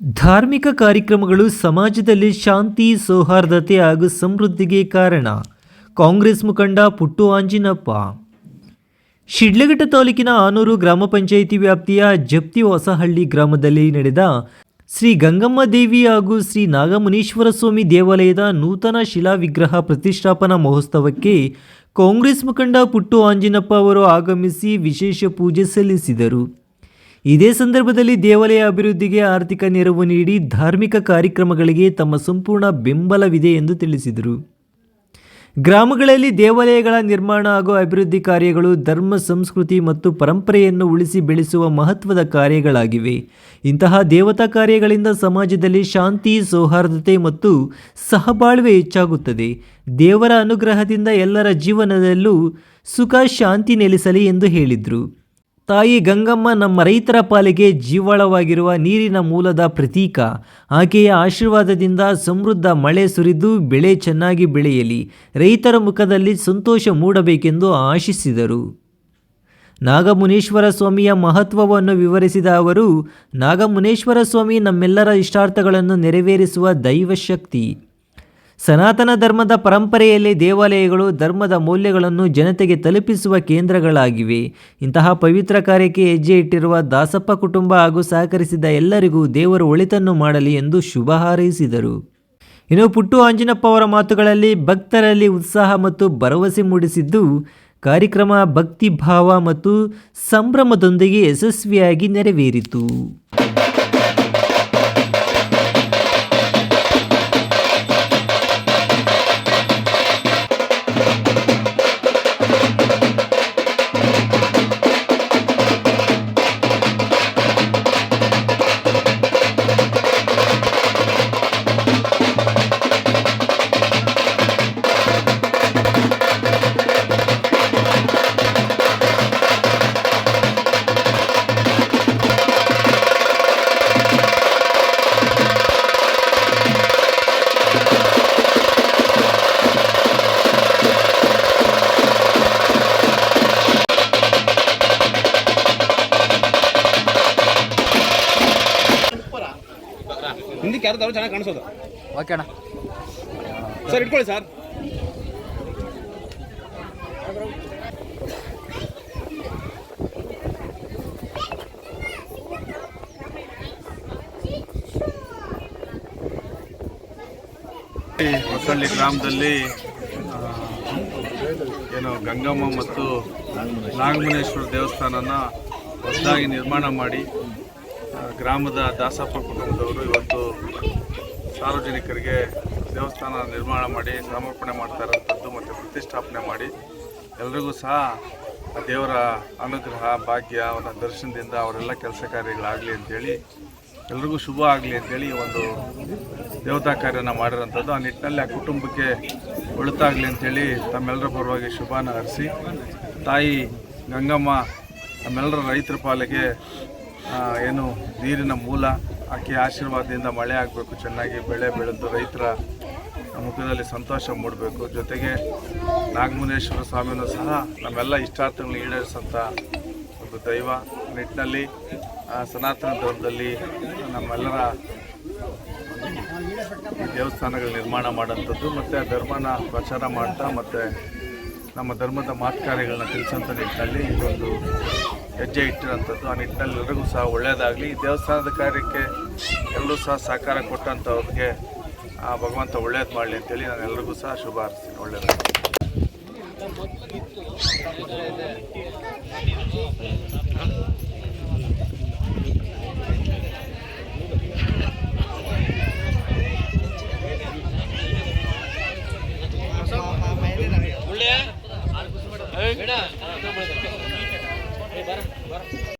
ಧಾರ್ಮಿಕ ಕಾರ್ಯಕ್ರಮಗಳು ಸಮಾಜದಲ್ಲಿ ಶಾಂತಿ, ಸೌಹಾರ್ದತೆ ಹಾಗೂ ಸಮೃದ್ಧಿಗೆ ಕಾರಣ. ಕಾಂಗ್ರೆಸ್ ಮುಖಂಡ ಪುಟ್ಟು ಆಂಜಿನಪ್ಪ. ಶಿಡ್ಲಘಟ್ಟ ತಾಲೂಕಿನ ಆನೂರು ಗ್ರಾಮ ಪಂಚಾಯಿತಿ ವ್ಯಾಪ್ತಿಯ ಜಪ್ತಿ ಹೊಸಹಳ್ಳಿ ಗ್ರಾಮದಲ್ಲಿ ನಡೆದ ಶ್ರೀ ಗಂಗಮ್ಮ ದೇವಿ ಹಾಗೂ ಶ್ರೀ ನಾಗಮುನೀಶ್ವರ ಸ್ವಾಮಿ ದೇವಾಲಯದ ನೂತನ ಶಿಲಾ ವಿಗ್ರಹ ಪ್ರತಿಷ್ಠಾಪನಾ ಮಹೋತ್ಸವಕ್ಕೆ ಕಾಂಗ್ರೆಸ್ ಮುಖಂಡ ಪುಟ್ಟು ಆಂಜಿನಪ್ಪ ಅವರು ಆಗಮಿಸಿ ವಿಶೇಷ ಪೂಜೆ ಸಲ್ಲಿಸಿದರು. ಇದೇ ಸಂದರ್ಭದಲ್ಲಿ ದೇವಾಲಯ ಅಭಿವೃದ್ಧಿಗೆ ಆರ್ಥಿಕ ನೆರವು ನೀಡಿ ಧಾರ್ಮಿಕ ಕಾರ್ಯಕ್ರಮಗಳಿಗೆ ತಮ್ಮ ಸಂಪೂರ್ಣ ಬೆಂಬಲವಿದೆ ಎಂದು ತಿಳಿಸಿದರು. ಗ್ರಾಮಗಳಲ್ಲಿ ದೇವಾಲಯಗಳ ನಿರ್ಮಾಣ ಹಾಗೂ ಅಭಿವೃದ್ಧಿ ಕಾರ್ಯಗಳು ಧರ್ಮ, ಸಂಸ್ಕೃತಿ ಮತ್ತು ಪರಂಪರೆಯನ್ನು ಉಳಿಸಿ ಬೆಳೆಸುವ ಮಹತ್ವದ ಕಾರ್ಯಗಳಾಗಿವೆ. ಇಂತಹ ದೇವತಾ ಕಾರ್ಯಗಳಿಂದ ಸಮಾಜದಲ್ಲಿ ಶಾಂತಿ, ಸೌಹಾರ್ದತೆ ಮತ್ತು ಸಹಬಾಳ್ವೆ ಹೆಚ್ಚಾಗುತ್ತದೆ. ದೇವರ ಅನುಗ್ರಹದಿಂದ ಎಲ್ಲರ ಜೀವನದಲ್ಲೂ ಸುಖ, ಶಾಂತಿ ನೆಲೆಸಲಿ ಎಂದು ಹೇಳಿದರು. ತಾಯಿ ಗಂಗಮ್ಮ ನಮ್ಮ ರೈತರ ಪಾಲಿಗೆ ಜೀವಾಳವಾಗಿರುವ ನೀರಿನ ಮೂಲದ ಪ್ರತೀಕ. ಆಕೆಯ ಆಶೀರ್ವಾದದಿಂದ ಸಮೃದ್ಧ ಮಳೆ ಸುರಿದು ಬೆಳೆ ಚೆನ್ನಾಗಿ ಬೆಳೆಯಲಿ. ರೈತರ ಮುಖದಲ್ಲಿ ಸಂತೋಷ ಮೂಡಬೇಕೆಂದು ಆಶಿಸಿದರು. ನಾಗಮುನೇಶ್ವರ ಸ್ವಾಮಿಯ ಮಹತ್ವವನ್ನು ವಿವರಿಸಿದ ಅವರು, ನಾಗಮುನೇಶ್ವರ ಸ್ವಾಮಿ ನಮ್ಮೆಲ್ಲರ ಇಷ್ಟಾರ್ಥಗಳನ್ನು ನೆರವೇರಿಸುವ ದೈವಶಕ್ತಿ. ಸನಾತನ ಧರ್ಮದ ಪರಂಪರೆಯಲ್ಲಿ ದೇವಾಲಯಗಳು ಧರ್ಮದ ಮೌಲ್ಯಗಳನ್ನು ಜನತೆಗೆ ತಲುಪಿಸುವ ಕೇಂದ್ರಗಳಾಗಿವೆ. ಇಂತಹ ಪವಿತ್ರ ಕಾರ್ಯಕ್ಕೆ ಹೆಜ್ಜೆ ಇಟ್ಟಿರುವ ದಾಸಪ್ಪ ಕುಟುಂಬ ಹಾಗೂ ಸಹಕರಿಸಿದ ಎಲ್ಲರಿಗೂ ದೇವರು ಒಳಿತನ್ನು ಮಾಡಲಿ ಎಂದು ಶುಭ ಹಾರೈಸಿದರು. ಇನ್ನು ಪುಟ್ಟು ಆಂಜಿನಪ್ಪ ಅವರ ಮಾತುಗಳಲ್ಲಿ ಭಕ್ತರಲ್ಲಿ ಉತ್ಸಾಹ ಮತ್ತು ಭರವಸೆ ಮೂಡಿಸಿದ್ದು, ಕಾರ್ಯಕ್ರಮ ಭಕ್ತಿ ಭಾವ ಮತ್ತು ಸಂಭ್ರಮದೊಂದಿಗೆ ಯಶಸ್ವಿಯಾಗಿ ನೆರವೇರಿತು. ಹಿಂದಕ್ಕೆ ಯಾರು ಚೆನ್ನಾಗಿ ಕಾಣಿಸೋದು. ಓಕೆ ಅಣ್ಣ. ಸರ್ ಇಟ್ಕೊಳ್ಳಿ ಸರ್. ಹೊಸಳ್ಳಿ ಗ್ರಾಮದಲ್ಲಿ ಏನು ಗಂಗಮ್ಮ ಮತ್ತು ನಾಗಮನೇಶ್ವರ ದೇವಸ್ಥಾನನ ಹೊಸದಾಗಿ ನಿರ್ಮಾಣ ಮಾಡಿ ಗ್ರಾಮದ ದಾಸಪ್ಪ ಕುಟುಂಬದವರು ಇವತ್ತು ಸಾರ್ವಜನಿಕರಿಗೆ ದೇವಸ್ಥಾನ ನಿರ್ಮಾಣ ಮಾಡಿ, ಸಮರ್ಪಣೆ ಮಾಡ್ತಾ ಇರೋಂಥದ್ದು ಮತ್ತು ಪ್ರತಿಷ್ಠಾಪನೆ ಮಾಡಿ ಎಲ್ರಿಗೂ ಸಹ ಆ ದೇವರ ಅನುಗ್ರಹ, ಭಾಗ್ಯ ಅವರ ದರ್ಶನದಿಂದ ಅವರೆಲ್ಲ ಕೆಲಸ ಕಾರ್ಯಗಳಾಗಲಿ ಅಂತೇಳಿ ಎಲ್ರಿಗೂ ಶುಭ ಆಗಲಿ ಅಂತೇಳಿ ಒಂದು ದೇವತಾ ಕಾರ್ಯನ ಮಾಡಿರೋಂಥದ್ದು ಆ ನಿಟ್ಟಿನಲ್ಲಿ ಆ ಕುಟುಂಬಕ್ಕೆ ಒಳಿತಾಗಲಿ ಅಂಥೇಳಿ ತಮ್ಮೆಲ್ಲರ ಪರವಾಗಿ ಶುಭಾನ ಹರಿಸಿ ತಾಯಿ ಗಂಗಮ್ಮ ನಮ್ಮೆಲ್ಲರ ರೈತರ ಪಾಲಿಗೆ ಏನು ನೀರಿನ ಮೂಲ, ಆಕೆ ಆಶೀರ್ವಾದದಿಂದ ಮಳೆ ಆಗಬೇಕು, ಚೆನ್ನಾಗಿ ಬೆಳೆ ಬೆಳೆದು ರೈತರ ಮುಖದಲ್ಲಿ ಸಂತೋಷ ಮೂಡಬೇಕು. ಜೊತೆಗೆ ನಾಗಮುನೇಶ್ವರ ಸ್ವಾಮಿನೂ ಸಹ ನಮ್ಮೆಲ್ಲ ಇಷ್ಟಾರ್ಥಗಳನ್ನ ಈಡೇರಿಸಂಥ ಒಂದು ದೈವ. ನಿಟ್ಟಿನಲ್ಲಿ ಸನಾತನ ಧರ್ಮದಲ್ಲಿ ನಮ್ಮೆಲ್ಲರ ದೇವಸ್ಥಾನಗಳ ನಿರ್ಮಾಣ ಮಾಡೋಂಥದ್ದು ಮತ್ತು ಆ ಧರ್ಮನ ಪ್ರಚಾರ ಮಾಡ್ತಾ, ಮತ್ತು ನಮ್ಮ ಧರ್ಮದ ಮಾತ್ಕಾರ್ಯಗಳನ್ನ ತಿಳಿಸೋಂಥ ನಿಟ್ಟಿನಲ್ಲಿ ಇದೊಂದು ಹೆಜ್ಜೆ ಇಟ್ಟಿರೋಂಥದ್ದು ಆ ನಿಟ್ಟಿನಲ್ಲಿ ಎಲ್ಲರಿಗೂ ಸಹ ಒಳ್ಳೆಯದಾಗಲಿ. ಈ ದೇವಸ್ಥಾನದ ಕಾರ್ಯಕ್ಕೆ ಎಲ್ಲರೂ ಸಹ ಸಹಕಾರ ಕೊಟ್ಟಂಥವ್ರಿಗೆ, ಆ ಭಗವಂತ ಒಳ್ಳೇದು ಮಾಡಲಿ ಅಂತೇಳಿ ನಾನು ಎಲ್ರಿಗೂ ಸಹ ಶುಭ ಹಾರೈಸ್ತೀನಿ. ಒಳ್ಳೆಯದು.